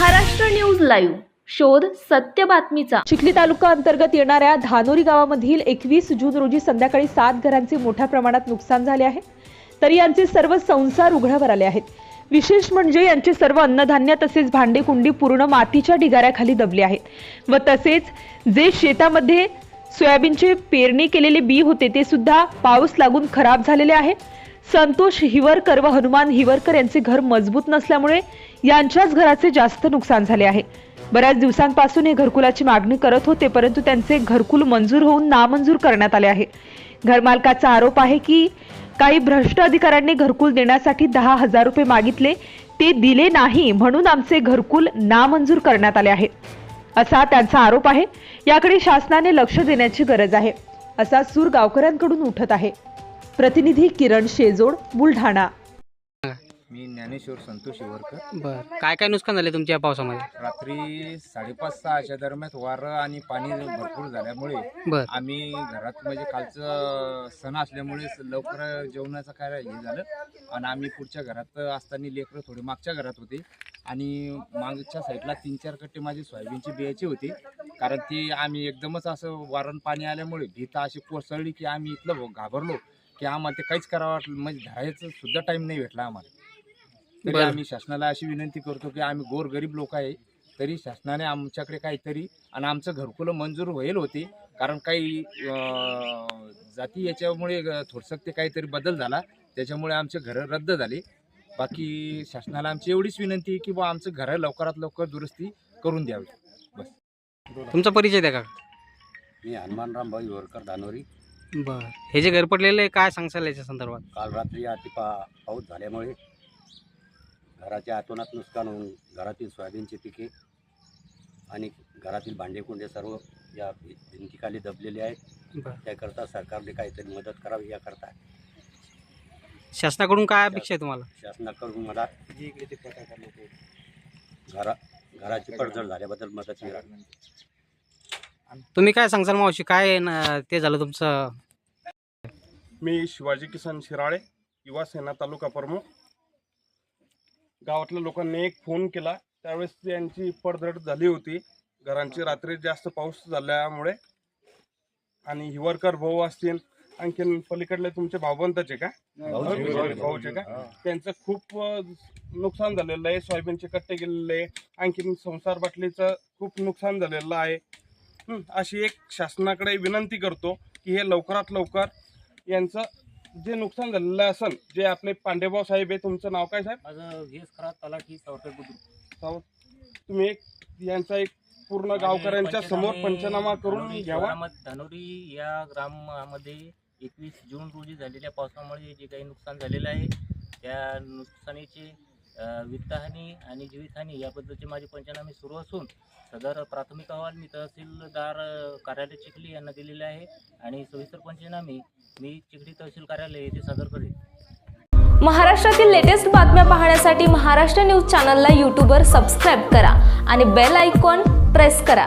Maharashtra news live. शोध सत्य बातमीचा. चिखली तालुका अंतर्गत येणाऱ्या धानोरी गावामधील एकवीस जून रोजी संध्याकाळी सात घरांचे मोठ्या प्रमाणात नुकसान झाले आहे. तरी यांचे सर्व संसार उघड्यावर आले आहेत. विशेष म्हणजे यांचे सर्व अन्नधान्य तसेच भांडे कुंडी पूर्ण मातीच्या ढिगाऱ्याखाली दबले आहेत. व तसेच जे शेतामध्ये सोयाबीनचे पेरणी केलेले बी होते ते सुद्धा पाऊस लागून खराब झालेले आहे. संतोष हिवरकर व हनुमान हिवरकर यांचे घर मजबूत नसल्यामुळे यांच्याच घराचे जास्त नुकसान झाले आहे. बऱ्याच दिवसांपासून हे घरकुलाची मागणी करत होते परंतु त्यांचे घरकुल मंजूर होऊन नामंजूर करण्यात आले आहे. घरमालकाचा आरोप आहे की काही भ्रष्ट अधिकाऱ्यांनी घरकुल देण्यासाठी दहा हजार रुपये मागितले ते दिले नाही म्हणून आमचे घरकुल नामंजूर करण्यात आले आहे. असा त्यांचा आरोप आहे. याकडे शासनाने लक्ष देण्याची गरज आहे. असा सूर गावकऱ्यांकडून उठत आहे. प्रतिनिधी किरण शेजोड बुलढाणा. मी ज्ञानेश्वर संतोष शिवरकर. बर. काय काय नुकसान झाले तुमच्या या पावसामध्ये? रात्री साडेपाच सहाच्या दरम्यान वारं आणि पाणी भरपूर झाल्यामुळे बर. आम्ही घरात म्हणजे कालचं सण असल्यामुळे लवकर जेवणाचं काय हे झालं. आणि आम्ही पुढच्या घरात असताना लेकरं थोडे मागच्या घरात होते. आणि मागच्या साईडला तीन चार कट्टे माझी सोयाबीनची बियाची होती. कारण ती आम्ही एकदमच असं वारण पाणी आल्यामुळे भीत अशी कोसळली की आम्ही इथलं घाबरलो. की आम्हाला ते काहीच करावं वाटलं म्हणजे धरायचं सुद्धा टाईम नाही भेटला आम्हाला. तरी बरं. आम्ही शासनाला अशी विनंती करतो की आम्ही गोरगरीब लोक आहे तरी शासनाने आमच्याकडे काहीतरी आणि आमचं घरकुलं मंजूर होईल होते. कारण काही अं, जाती याच्यामुळे थोडंसं ते काहीतरी बदल झाला. त्याच्यामुळे आमचे घरं रद्द झाले. बाकी शासनाला आमची एवढीच विनंती आहे की बा आमचं घरं लवकरात लवकर दुरुस्ती करून द्यावी. तुमचा परिचय द्या का? मी हनुमानराम भाई वरकर धानोरी. बर. हे जे घर पडलेले काय सांगसाल याच्या संदर्भात? काल रात्री अति पा पाऊस झाल्यामुळे घराच्या आतोनात नुकसान होऊन घरातील सोयाबीनची पिके आणि घरातील भांडेकुंडे सर्व या भि- भिंतीखाली दबलेले आहेत. बर. त्याकरता सरकारने काहीतरी मदत करावी याकरता. शासनाकडून काय अपेक्षा आहे तुम्हाला? शासनाकडून मला घरा घराची पडझड झाल्याबद्दल मदत मिळाली तुम्ही काय सांगसाल मावशी? काय न- ते झालं तुमचं? मी शिवाजी किसन शिराळे युवा सेना तालुका प्रमुख. गावातल्या लोकांनी एक फोन केला. त्यावेळेस त्यांची पडझड झाली होती. घरांची रात्री जास्त पाऊस झाल्यामुळे. आणि हिवरकर भाऊ असतील आणखीन पलीकडले तुमचे भाऊबंदाचे का? भाऊचे. का? त्यांचं खूप अ, नुकसान झालेलं आहे. सोयाबीनचे कट्टे गेलेले आहे. आणखीन संसार बाटलीचं खूप नुकसान झालेलं आहे. अशी एक शासनाकडे विनंती करतो की हे लवकरात लवकर यांचं जे नुकसान झालेलं असन जे आपले पांडेभाऊ साहेब आहे तुमचं नाव काय साहेब? माझं वीस खरा तलाठी सावरकर बुद्रुक साव- तुम्ही एक यांचा एक पूर्ण गावकऱ्यांच्या समोर पंचनामा करून घ्यावा. धानोरी या ग्रामामध्ये एकवीस जून रोजी झालेल्या पावसामुळे जे काही नुकसान झालेलं आहे त्या नुकसानीचे वित्तहानी आणि जीवितहानी याबद्दलचे माझे पंचनामे सुरू असून सदर प्राथमिक अहवाल मी तहसीलदार कार्यालय चिखली यांना दिलेले आहे आणि सविस्तर पंचनामे मी चिखली तहसील कार्यालय येथे सादर करेन. महाराष्ट्रातील लेटेस्ट बातम्या पाहण्यासाठी महाराष्ट्र न्यूज चॅनलला यूट्यूबवर सबस्क्राईब करा आणि बेल आयकॉन प्रेस करा.